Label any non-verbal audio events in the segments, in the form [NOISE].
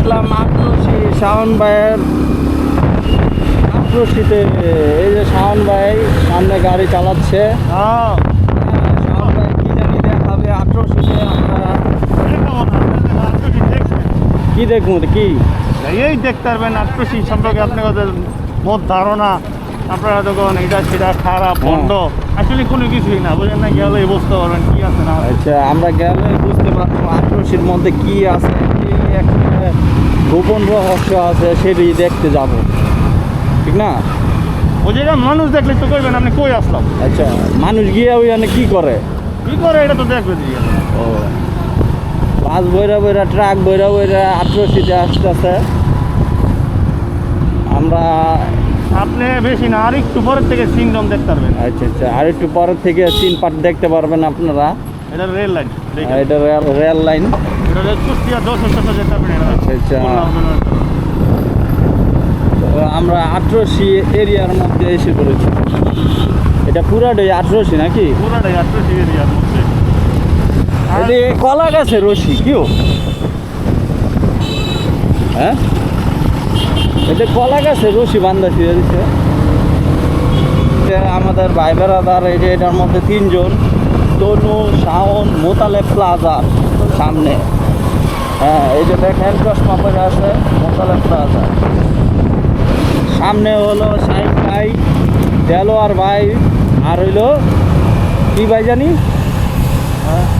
আক্রোশী শাওন ভাইয়ের আক্রোশীতে এই যে শাওন ভাই সামনে গাড়ি চালাচ্ছে। হ্যাঁ। শাওন ভাই কি জানি দেখাবে আক্রোশীতে আমরা। কি দেখব কি? এই দেখতে পারবেন আত্মসী সম্পর্কে আপনাদের বহুত ধারণা। আপনারা যখন এটা সেটা খারাপ হ্যাঁ। বন্ধ। আসলে কোনো কিছুই না বুঝলেন না গেলে বুঝতে পারবেন কি আছে না। আচ্ছা আমরা গেলে বুঝতে পারব আক্রোশীর মধ্যে কি আছে কি গোপন রহস্য আছে সেটি দেখতে যাব। ঠিক না? ওই জায়গায় মানুষ দেখলে তো কইবেন আপনি কই আসলাম? আচ্ছা মানুষ গিয়ে ওইখানে কি করে? কি করে এটা তো দেখবে ও। বাস বইরা বইরা ট্রাক বইরা বইরা আট্রসিতে আসতেছে। আমরা আপনি বেশি না আর একটু পরের থেকে সিংডম দেখতে পারবেন। আচ্ছা আচ্ছা আর একটু পরের থেকে তিন পার্ট দেখতে পারবেন আপনারা। এটা রেল লাইন এটা রেল লাইন। আমরা আট্রসি এরিয়ার মধ্যে এসে পড়েছি এটা পুরাটাই আট্রসি নাকি পুরাটাই এরিয়ার মধ্যে কলা গাছে রশি কিও হ্যাঁ এটা কলা গাছে রশি বান্ধা দিয়ে দিচ্ছে আমাদের ভাই বেড়াদার এই যে এটার মধ্যে তিনজন তনু শাওন মোতালে প্লাজার সামনে হ্যাঁ এই যে দেখেন চশমা পরে আছে প্লাজা সামনে হলো সাইড ভাই দেলোয়ার ভাই আর হইল কি ভাই জানি?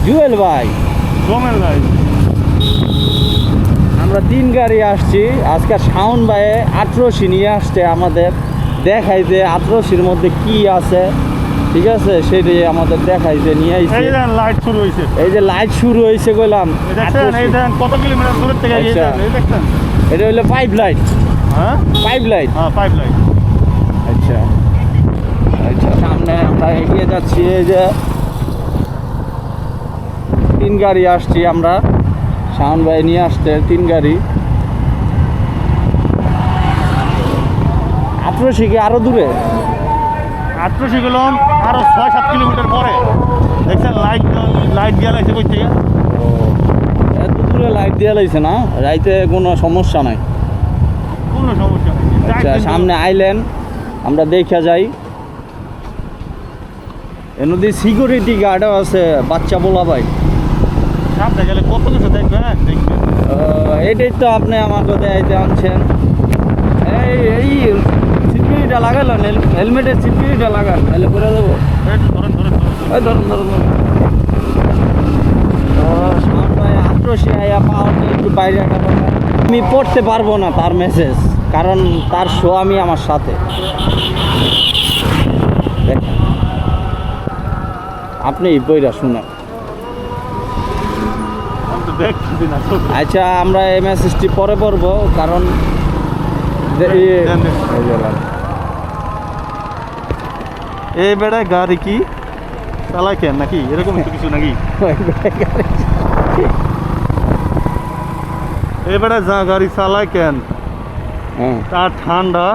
জুয়েল ভাই। জমেল ভাই। আমরা তিন গাড়ি আসছি আজকে শাওন ভাইয়ে আটরশি নিয়ে আসছে আমাদের দেখাইতে আটরশির মধ্যে কি আছে। ঠিক আছে? সেটাই আমাদের দেখাইতে নিয়ে আইছে। এই দেখেন লাইট শুরু হয়েছে এই যে লাইট শুরু হয়েছে কইলাম। এই দেখছেন এই দেখেন কত কিলোমিটার দূরের থেকে এই আচ্ছা। দেখেন, এটা হলো পাইপ লাইট হ্যাঁ? পাইপ লাইট হ্যাঁ পাইপ লাইট আচ্ছা। আচ্ছা সামনে আমরা এগিয়ে যাচ্ছি এই যে তিন গাড়ি আসছি আমরা। শাওন ভাই নিয়ে আসছে তিন গাড়ি। আটরশি কি আরও দূরে? আটশো গেলাম আরও ছয় সাত কিলোমিটার পরে। দেখছেন লাইট লাইট দিয়ে লাগছে কই থেকে? এত দূরে লাইট দিয়ে লাইছে না? রাইতে কোনো সমস্যা নাই। কোনো সমস্যা নেই। আচ্ছা সামনে আইলেন আমরা দেখা যাই। এর মধ্যে সিকিউরিটি গার্ডও আছে বাচ্চা বলা ভাই। সামনে গেলে কত কিছু দেখবেন? দেখবেন। এটাই তো আপনি আমাকে দেখাইতে আনছেন। এই এই সিকিউরিটা লাগালেন হেলমেটের সিকিউরিটা লাগান তাহলে করে দেবো। ধরেন ধরেন ধরেন ধরুন। একটু বাইরে আমি পড়তে পারব না তার মেসেজ কারণ তার শো আমি আমার সাথে। আপনি বইরা শুনেন। আচ্ছা আমরা এই মেসেজটি পরে পড়ব কারণ এই বেড়ায় গাড়ি কি? চালায় কেন নাকি? এরকম কিছু নাকি? [LAUGHS] এই বেড়ায় যা গাড়ি চালায় কেন? হ্যাঁ। তার ঠান্ডা।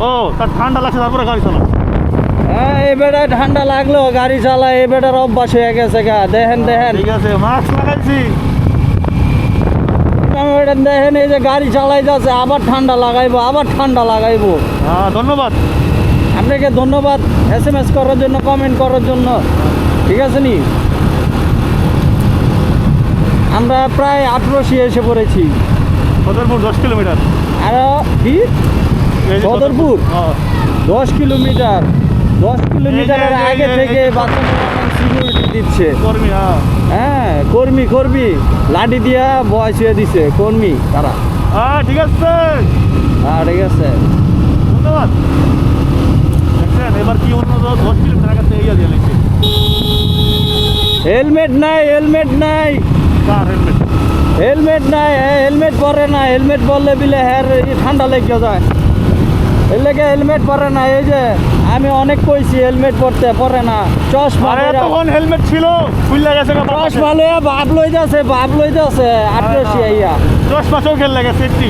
ও তার ঠান্ডা লাগছে তারপরে গাড়ি চালা হ্যাঁ, এই বেটা ঠান্ডা লাগল গাড়ি চালায় এই বেটার অভ্যাস হয়ে গেছে গা। দেখেন দেখেন। ঠিক আছে মাস্ক লাগাইছি। আমি দেখেন এই যে গাড়ি চালাই যাচ্ছে আবার ঠান্ডা লাগাইবো আবার ঠান্ডা লাগাইবো। হ্যাঁ ধন্যবাদ। আপনাকে ধন্যবাদ এস এম এস করার জন্য কমেন্ট করার জন্য। ঠিক আছে নি? আমরা প্রায় আঠেরোশি এসে পড়েছি। সদরপুর দশ কিলোমিটার। আরও কি? এই সদরপুর? হ্যাঁ। দশ কিলোমিটার। দশ কিলোমিটারের আগে থেকে এই সিকিউরিটি দিচ্ছে। কর্মী হ্যাঁ। হ্যাঁ কর্মী কর্মী। লাঠি দিয়া বয় শুয়ে দিছে কর্মী তারা। হ্যাঁ ঠিক আছে। হ্যাঁ ঠিক আছে। ধন্যবাদ। দেখছেন এবার কি অন্য দশ দশ কিলোমিটার আগে থেকে দিয়ে লাগছে। হেলমেট নাই হেলমেট নাই। কার হেলমেট? হেলমেট নাই হেলমেট পরে না হেলমেট পরলে বিলে হ্যার এই ঠান্ডা লেগে যায়। এর লেগে হেলমেট পরে না এই যে আমি অনেক কইছি হেলমেট পরতে পরে না। চশমা আরে তখন হেলমেট ছিল খুললে গেছে। চশমা লইয়া বাপ লই যাচ্ছে বাপ লই যাচ্ছে আটরশি আইয়া। চশমা চোখের লাগে সেফটি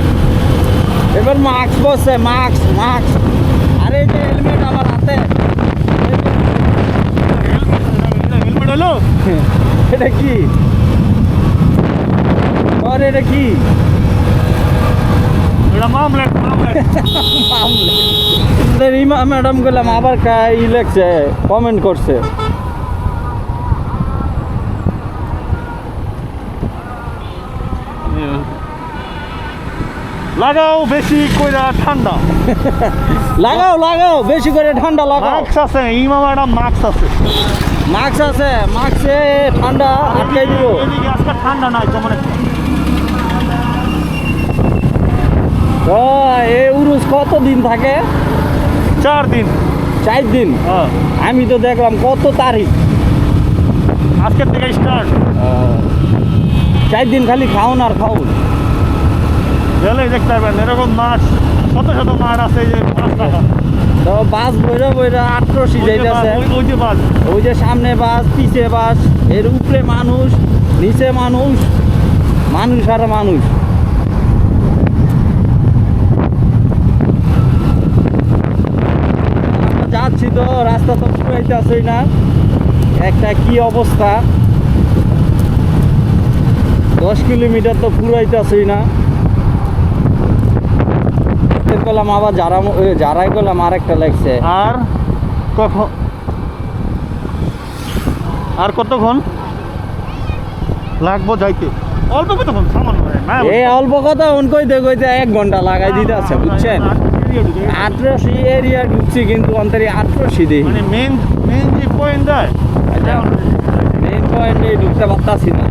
এবার মাস্ক বসছে মাস্ক মাস্ক আরে এই যে হেলমেট আমার হাতে। হেলমেট হলো? এটা কি? আবার এটা কি? রিমা ম্যাডাম গেলাম আবার কা ই লেখছে কমেন্ট করছে। লাগাও বেশি কইরা ঠান্ডা। লাগাও লাগাও বেশি করে ঠান্ডা লাগাও। মাস্ক আছে ইমাম একটা মাস্ক আছে। মাস্ক আছে মাস্কে ঠান্ডা আটকে দিব। ঠান্ডা নাই তেমন একটা। তো এই উরুস কত দিন থাকে? চার দিন। চার দিন? হ্যাঁ। আমি তো দেখলাম কত তারিখ? আজকের থেকে স্টার্ট চার দিন খালি খাওন আর খাওন। গেলেই দেখতে পারবেন এরকম মাছ শত শত মাছ আছে যে পাঁচ টাকা। তো বাস বইরা বইরা ওই যে ওই যে সামনে বাস পিছে বাসের উপরে মানুষ নিচে মানুষ মানুষ আর মানুষ। যাচ্ছি তো রাস্তা তো ফুরাইতেছেই না। একটা কি অবস্থা? দশ কিলোমিটার তো ফুরাইতেছেই না। এর করলাম আবার যারা যারাই করলাম আর একটা লাগছে। আর কখন আর কতক্ষণ? লাগবো যাইতে। অল্প কতক্ষণ? সামান্য না এই অল্প কথা কইতে কইতে এক ঘণ্টা লাগাই দিতে আছে বুঝছেন? আটরশি এরিয়া ঢুকছি কিন্তু অন্তরে আটরশি দিই। মানে মেন মেন যে পয়েন্ট যায় মেন পয়েন্টে ঢুকতে পারতাছি না।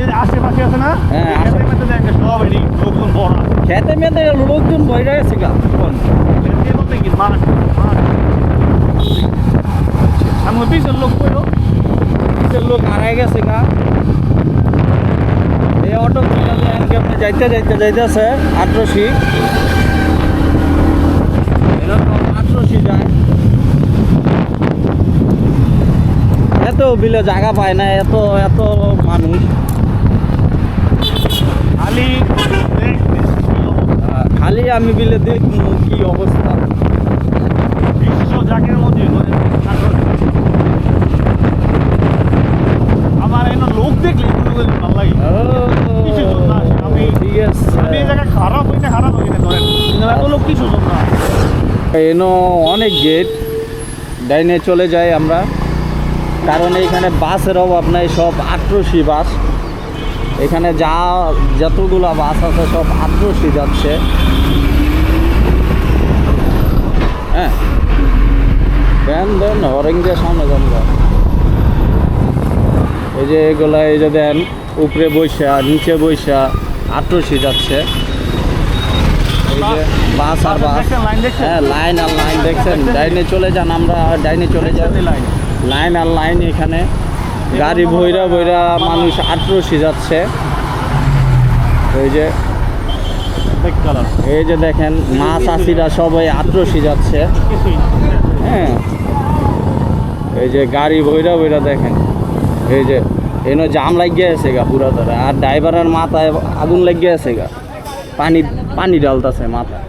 এর আশেপাশে আছে না? হ্যাঁ, আশেপাশে। দেখে সব এরই লোকজন ভরা খেতে মেতে লোকজন বইরা গেছে গা। এর মধ্যে কি? মাছ মাছ আমি লোক কইলো কিসের লোক হারাই গেছে গা। এই অটো কেমনে যাইতে যাইতে যাইতেছে আটরশি যায়। এত বিলে জায়গা পায় না এত এত মানুষ। খালি খালি আমি বিলে দেখব কি অবস্থা। বিশ্ব জাগের মধ্যে মানে আমার এনে লোক দেখলে ভালো লাগে। আমি ঠিক আছে। আমি এই জায়গায় খারাপ হই না খারাপ হই না ধরেন। কিন্তু এত লোক কিছু না। এনো অনেক গেট ডাইনে চলে যাই আমরা। কারণ এইখানে বাসের অভাব নাই, সব আট্রসি বাস। এখানে যা, যতগুলা বাস আছে সব আট্রসি যাচ্ছে। হ্যাঁ। দেন দেন হরেং দিয়ে সামনে যান এই যে এগুলা, এই যে দেন, উপরে বৈশা, নিচে বৈশা আট্রসি যাচ্ছে। এই যে বাস আর বাস। লাইন দেখছেন? হ্যাঁ লাইন আর লাইন দেখছেন। ডাইনে চলে যান আমরা ডাইনে চলে যাই লাইন। আর লাইন এখানে। গাড়ি বইরা বইরা মানুষ আটরসি যাচ্ছে। এই যে এই যে দেখেন মা চাষিরা সবাই আটরসি যাচ্ছে। হ্যাঁ। এই যে গাড়ি বইরা বইরা দেখেন। এই যে এনে জাম লাগিয়ে আছে গা পুরা ধরে আর ড্রাইভারের মাথায় আগুন লাগিয়ে আছে গা। পানি পানি ডালতাছে মাথায়।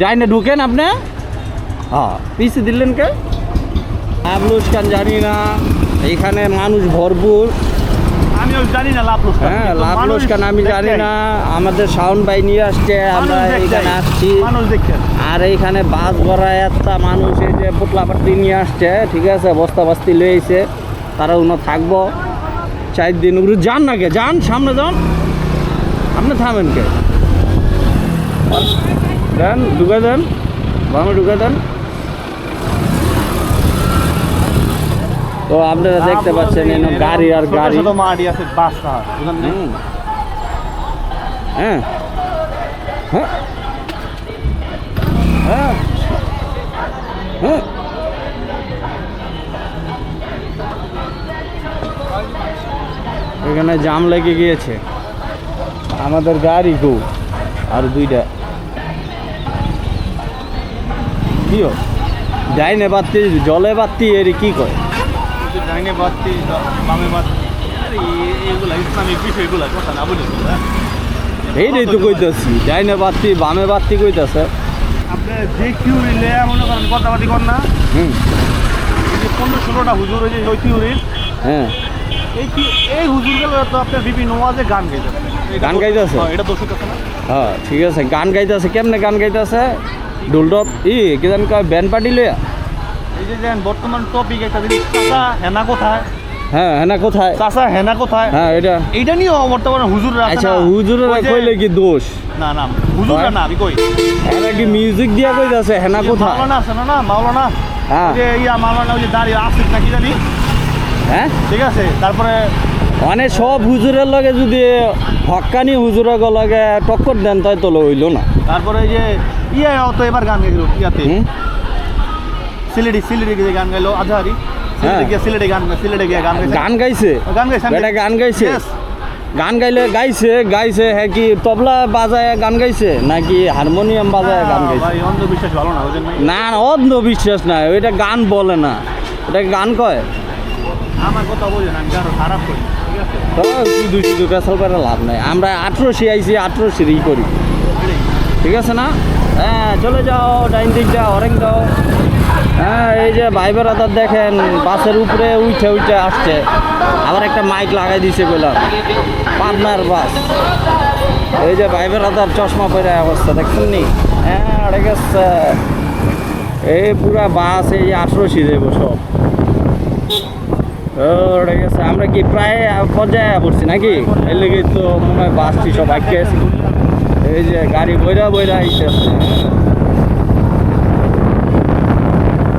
ডাইনে ঢুকেন আপনি। হ্যাঁ। পিছিয়ে দিলেন কে? লাভলুস খান জানি না। এইখানে মানুষ ভরপুর। আমিও জানি না লাভ হ্যাঁ লাভলুস খান আমি জানি না। আমাদের সাউন্ড বাই নিয়ে আসছে আমরা মানুষ এখানে আসছি। আর এইখানে বাস ভরা একটা মানুষ এই যে পুতলাপাটি নিয়ে আসছে ঠিক আছে? বস্তা বাস্তি লয়েছে তারা উনো থাকব। চার দিন ওগুলো যান না কে? যান সামনে যান। আপনি থামেন কে? দেন ঢুকে দেন বামে ঢুকে দেন। তো আপনারা দেখতে পাচ্ছেন এনো গাড়ি আর গাড়ি। মাটি আছে বুঝলেন হ্যাঁ। হ্যাঁ। হ্যাঁ। হ্যাঁ। এখানে জাম লেগে গিয়েছে। আমাদের গাড়ি গো আর দুইটা। কিও ডাইনে বাতি জলে বাতি এর কি কয়? এই যে ডাইনে বাতি বামে বাতি আরে এ- এগুলা ইসলামিক বিষয়গুলা কথা না বলে এইটাই তো কইতাছি ডাইনে বাতি বামে বাতি কইতাছে। আপনি যে থিওরি লেয়া মনে করেন কথাবার্তি কর না? হুম। এই যে পনেরো ষোলোটা হুজুর ওই যে ওই থিওরির হ্যাঁ। এই কি এই হুজুরগুলো তো আপনার বিভিন্ন ওয়াজে গান গান গাইতেছে? এটা না? হ্যাঁ ঠিক আছে গান গাইতেছে কেমনে গান গাইতেছে ডুলডপ ই কি জানি কয় ব্যান্ড পার্টি লইয়া? এই যে যেন বর্তমান টপিক একটা জিনিস চাচা হেনা কোথায়? হ্যাঁ হ্যাঁ না কোথায়? চাচা হেনা কোথায়? হ্যাঁ এটা। এইটা নিয়েও বর্তমানে হুজুররা আচ্ছা? হুজুরেরা কইলে কি দোষ? না না হুজুররা না আমি কই। এরা কি মিউজিক দিয়া কইতাছে হেনা কোথায়? মাওলানা আছে না না মাওলানা? হ্যাঁ। যে ইয়া মাওলানা ওই যে দাঁড়িয়ে আসিফ নাকি জানি? হ্যাঁ? ঠিক আছে তারপরে মানে সব হুজুরের লগে যদি হক্কানি হুজুরের লগে টক্কর দেন তাই তো হইল না। তারপরে এই যে ইয়া তো এবার গান গাইলো ইয়াতে। হুম? সিলেটি সিলেটি গিয়ে গান গাইলো আজহারি। সিলেটে হ্যাঁ। গান সিলেটে গিয়ে গান গাইছে। গান গাইছে? গান গাইছে বেটা গান গাইছে. গান গাইলে গাইছে গাইছে হ্যাঁ কি তবলা বাজায় গান গাইছে নাকি হারমোনিয়াম বাজায় গান গাইছে? ভাই অন্ধবিশ্বাস ভালো না না অন্ধবিশ্বাস না ওইটা গান বলে না। এটা গান কয়? আমার কথা বলি না আমি গান খারাপ করি শুধু লাভ নাই আমরা আঠেরোশি আইছি আঠেরোশিরই করি ঠিক আছে না হ্যাঁ চলে যাও ডাইন দিক যাও অরেং যাও হ্যাঁ এই যে ভাই বেড়াদার দেখেন বাসের উপরে উঠে উঠে আসছে আবার একটা মাইক লাগাই দিছে বললাম পাবনার বাস এই যে ভাই বেড়াদার চশমা পরে অবস্থা দেখছেন নি হ্যাঁ আড়ে গেছে এই পুরা বাস এই আঠেরোশি দেব সব আমরা কি প্রায় পর্যায়ে পড়ছি নাকি? এর লেগে তো মনে হয় বাসটি সব আটকে এই যে গাড়ি বইরা বইরা আইসে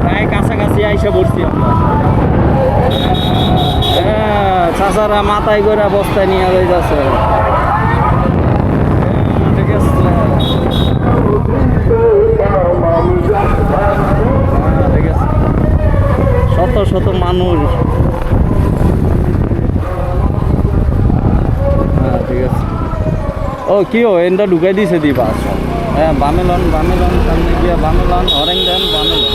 প্রায় কাছাকাছি আইসা পড়ছি আমরা। হ্যাঁ চাচারা মাথায় করে বস্তায় নিয়ে যাইতেছে ঠিক আছে। শত শত মানুষ হ্যাঁ ঠিক আছে ও, কি ও এনটা ঢুকাই দিছে দি বাস হ্যাঁ বামেলন বামেলন, সামনে গিয়া বামেলন দেন, বামেলন।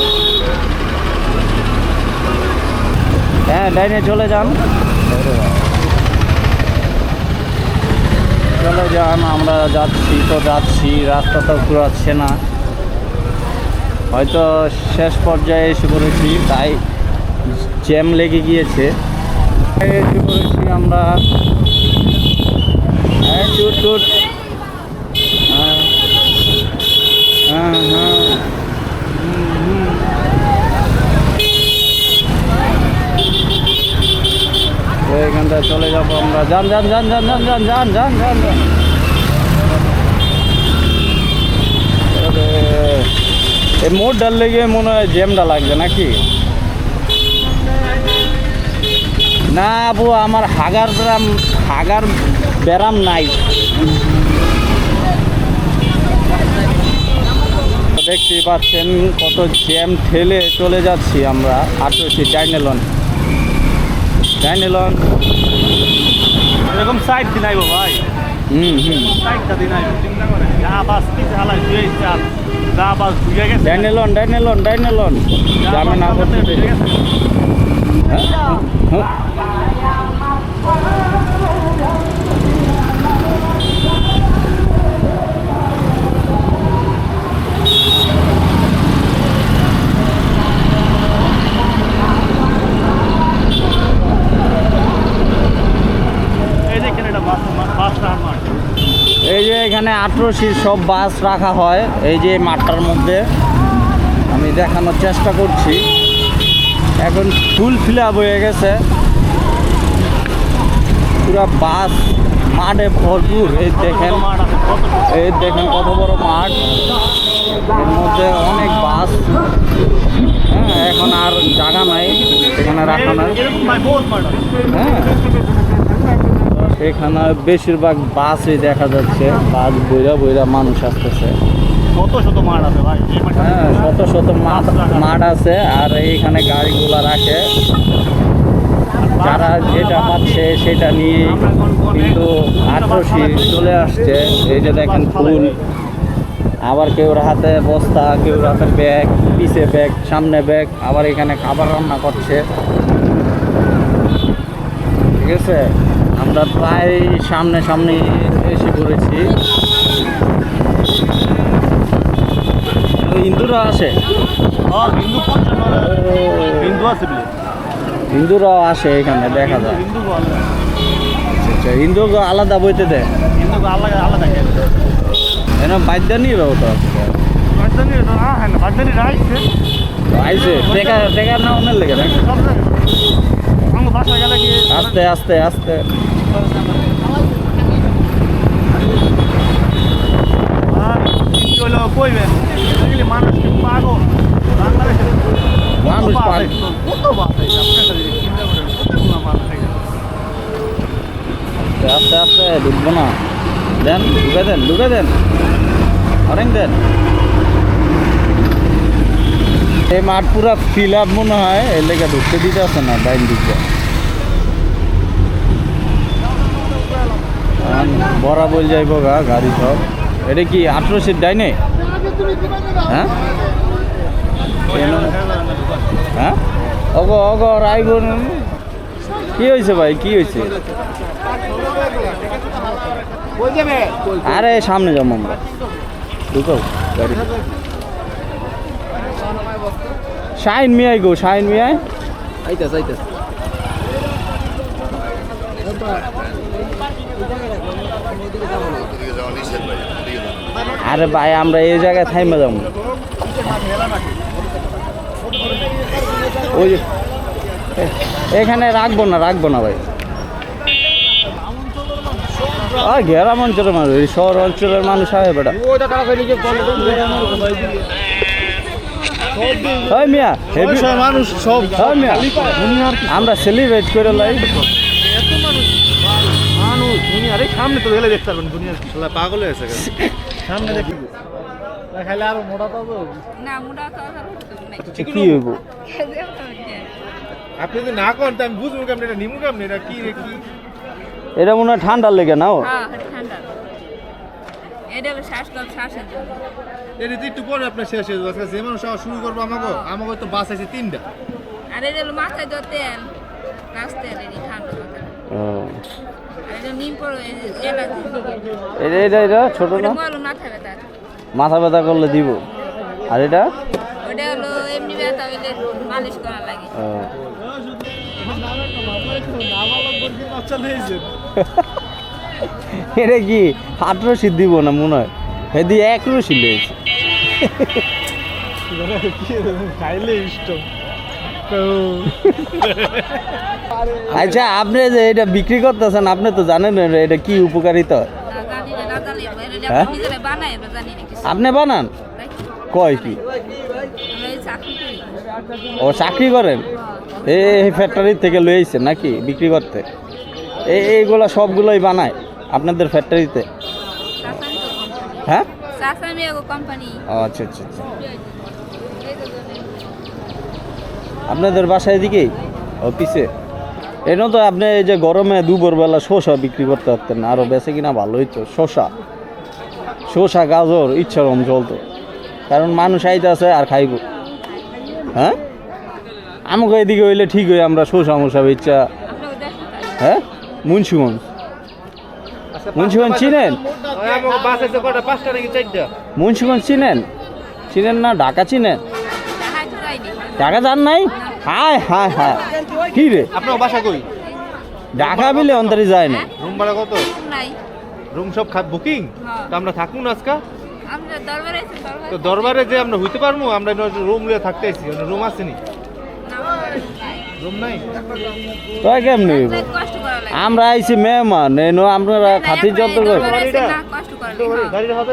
হ্যাঁ ডাইনে চলে যান। চলে যান, আমরা যাচ্ছি, তো যাচ্ছি, রাস্তা তো ঘুরাচ্ছে না। হয়তো শেষ পর্যায়ে এসে পড়েছি, তাই জ্যাম লেগে গিয়েছে। এসে পড়েছি আমরা টুট টুট। হ্যাঁ হ্যাঁ হ্যাঁ। এখানটা চলে যাব আমরা। যান যান যান যান যান যান যান যান যান এই মোড়টার লেগে মনে হয় জ্যামটা লাগবে নাকি? না, আপু, আমার হাগার ব্যারাম হাগার ব্যারাম নাই। দেখতে পাচ্ছেন কত জ্যাম ঠেলে চলে যাচ্ছি আমরা আঠেরোশি ডাইনেলন। ডাইনেলন। এরকম সাইড দিন আইবো ভাই। হুম হুম। সাইডটা দিন আইবো চিন্তা করে যা বাস হালাই দুই চার যা বাস গেছে। ডাইনেলন ডাইনেলন ডাইনেলন। জামে না করতে হ্যাঁ হ্যাঁ। এই দেখেন এটা বাস বাস রাহার মাঠ এই যে এখানে আঠেরোশির সব বাস রাখা হয়, এই যে মাঠটার মধ্যে। আমি দেখানোর চেষ্টা করছি। এখন ফুল ফিল আপ হয়ে গেছে। পুরা বাস, মাঠে ভরপুর। এই দেখেন। এই দেখেন কত বড় মাঠ। এর মধ্যে অনেক বাস। হ্যাঁ এখন আর জায়গা নাই। এখানে রাখা নাই। হ্যাঁ। এখানে বেশিরভাগ বাসই দেখা যাচ্ছে। বাস বইরা বইরা মানুষ আসতেছে। শত শত মাঠ আছে ভাই। হ্যাঁ শত শত মাঠ মাঠ আছে আর এইখানে গাড়িগুলো রাখে। যারা যেটা পাচ্ছে সেটা নিয়ে কিন্তু আঠারোশি চলে আসছে। এই যে দেখেন ফুল। আবার কেউ হাতে বস্তা কেউ হাতে ব্যাগ পিছে ব্যাগ সামনে ব্যাগ আবার এখানে খাবার রান্না করছে। ঠিক আছে? আমরা প্রায় সামনে সামনে এসে পড়েছি। হিন্দুরা আসে? হ্যাঁ, হিন্দু আছে হিন্দুরাও আসে এখানে দেখা যায়। হিন্দু আলাদা আচ্ছা হিন্দু আলাদা বইতে দেয়। হিন্দু আলাদা আলাদা রাজধানী হ্যাঁ না রাজধানী আইসে টেকার না অনেক লেগে নাকি সব জায়গায় আমার বাসা গেলে কি আস্তে আস্তে আস্তে। মানুষ? আস্তে আস্তে ঢুকবো না। দেন ঢুকে দেন ঢুকে দেন। অনেক দেন। এই মাঠ পুরা ফিল আপ মনে হয় এর লেগে ঢুকতে দিতে আছে না ডাইন দিকে। বল যাইব গা, গাড়ি সব। এটা কি আঠেরো সিট হ্যাঁ? কেন? হ্যাঁ? রায়গুন। কি হয়েছে ভাই, কি হয়েছে আরে, সামনে যাব আমরা। ঢুকাও, গাড়ি। শাইন মিয়াই গো, শাইন মিয়াই। আইতাস আইতাস আরে ভাই আমরা এই জায়গায় থাইমা যাব। ওই এখানে রাখব না রাখব না ভাই। আর গ্রাম অঞ্চলের মানুষ শহর অঞ্চলের মানুষ হয় বেটা। মিয়া মানুষ সব মিয়া আমরা সেলিব্রেট করে লাই। দুনিয়ার এই সামনে তো গেলে দেখতে পারবেন দুনিয়ার কি। পাগল হয়েছে সামনে দেখি। খাইলে আরও মোটা পাবো না মুডা তো আর হতো না কি হইব? না আপনি যদি না করেন তো আমি বুঝব কেমন এটা নিমু কেমন এটা কি রে কি? এটা মনে হয় ঠান্ডার লেগে নাও হ্যাঁ এটা ঠান্ডা। এটা তো একটু পরে আপনার শেষ হয়ে যাবে। আজকে যে মানুষ শুরু করব আমাকে আমাকে তো বাস আছে তিনটা। আর এটা মাথায় দেওয়া তেল এটি ঠান্ডা ও। আর এটা এটা এটা ছোট না? মাথা ব্যথা। করলে দিব। আর এটা? ওটা হলো এমনি ব্যথা হইলে মালিশ করা লাগে। ও। [LAUGHS] এটা কি আঠেরো সিট দিব না মনে হয়? হেদি এক রশি লেগেছে। [LAUGHS] খাইলে ইষ্ট। [LAUGHS] আচ্ছা আপনি যে এটা বিক্রি করতেছেন আপনি তো জানেন এটা কি উপকারিতা? হয়। আপনি বানান? কয় কি? ও চাকরি করেন? এই ফ্যাক্টরি থেকে লয়ে আইছেন নাকি বিক্রি করতে? এই এইগুলা সবগুলোই বানায় আপনাদের ফ্যাক্টরিতে হ্যাঁ? আচ্ছা আচ্ছা আচ্ছা। আপনাদের বাসায় এদিকেই অফিসে। এনে তো আপনি এই যে গরমে দুপুরবেলা শসা বিক্রি করতে পারতেন না আরও বেশি কিনা ভালো হইতো। শসা। শসা গাজর ইচ্ছা রকম চলতো। কারণ মানুষ আইতে আছে আর খাইব। হ্যাঁ? আমাকে এদিকে হইলে ঠিক হই আমরা শসা মশা ইচ্ছা। হ্যাঁ? মুন্সিগঞ্জ। মুন্সিগঞ্জ চিনেন? মুন্সিগঞ্জ চিনেন? চিনেন না ঢাকা চিনেন? ঢাকা যান নাই? হায় হায় হায়। কি রে? আপনার বাসা কই? ঢাকা বিলে অন্তরে যায় না। রুম ভাড়া কত? নাই। রুম সব খাত বুকিং হ্যাঁ। তো আমরা থাকুন আজকা? আমরা দরবারে আছি তো দরবারে যে আমরা হইতে পারব আমরা রুম লিয়ে থাকতে আইছি রুম আসেনি রুম নাই। তাই কেমনি আমরা আইছি মেহমান এনো আপনারা খাতির যত্ন করে দরবারে আছি না কষ্ট করা লাগে হ্যাঁ।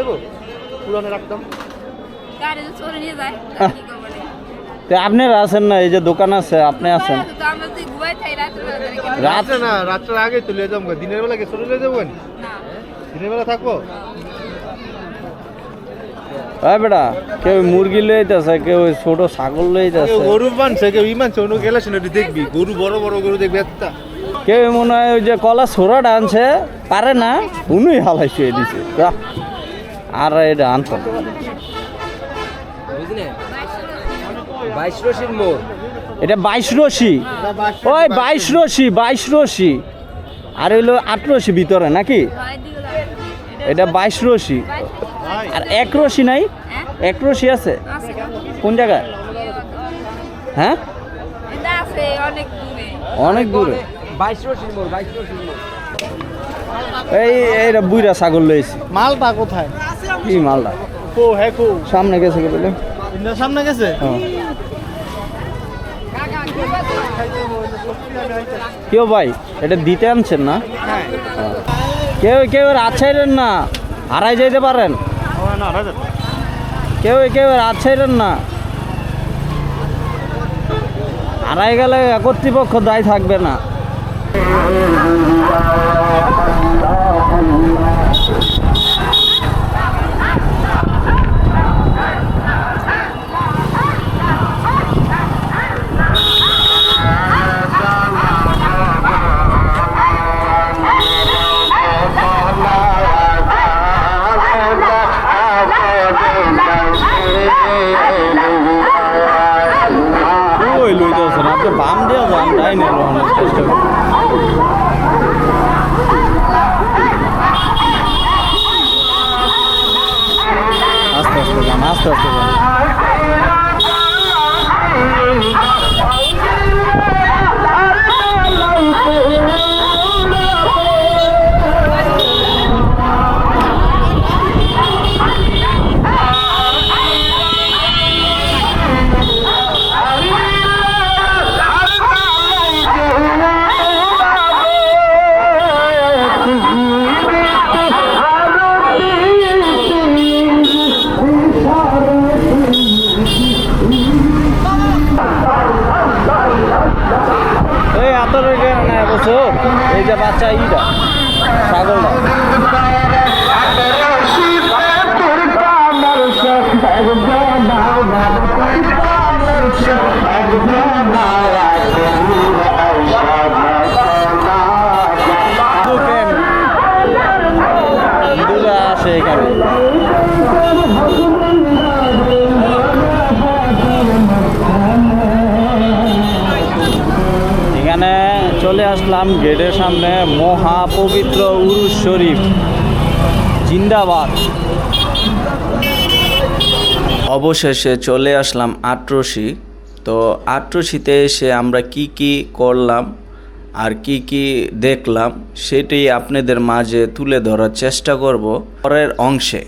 পুরানে রাখতাম। গাড়ি চলে নিয়ে যায়? [LAUGHS] তো আপনারা আছেন না এই যে দোকান আছে আপনি আছেন। থাই রাতে না রাত্রে আগে লিয়ে যাব। দিনের বেলা কে চলে লিয়ে যাব না। দিনের বেলা থাকব হয় বেটা কেউ মুরগি লয়ে যাচ্ছে কেউ ছোট ছাগল লয়ে যাচ্ছে। গরু মানছে কেউ ই মানছে গেলে শুনে দেখবি। গরু বড় বড় গরু দেখবি একটা। কেউ মনে হয় ওই যে কলা ছোড়াটা আনছে পারে না উনুই হালাই শুয়ে দিছে। আর এটা আনতাম বুঝলেন? বাইশ রশির মোড়। এটা বাইশ রশি? ওই বাইশ রশি বাইশ রশি। আর হইল আট রশি ভিতরে নাকি। এটা বাইশ রশি। আর এক রশি নাই? এক রশি আছে। কোন জায়গায়? হ্যাঁ? অনেক দূরে। বাইশ রশির মোড় বাইশ রশির মোড়। এই এইটা বুইরা ছাগল লইছি। মালটা কোথায়? কি মালটা? হ্যাঁ সামনে গেছে বলে? সামনে গেছে? হ্যাঁ। কেউ ভাই এটা দিতে আনছেন না? হ্যাঁ। কেউ কেউ রাত ছাইলেন না? হারাই যাইতে পারেন? কেউ কেউ রাত ছাইলেন না? হারাই গেলে কর্তৃপক্ষ দায় থাকবে না। এখানে চলে আসলাম গেটের সামনে মহা পবিত্র উরুস শরীফ। জিন্দাবাদ। অবশেষে চলে আসলাম আটরশি। তো আটরশিতে এসে আমরা কি কি করলাম আর কি কি দেখলাম সেটি আপনাদের মাঝে তুলে ধরার চেষ্টা করব। পরের অংশে।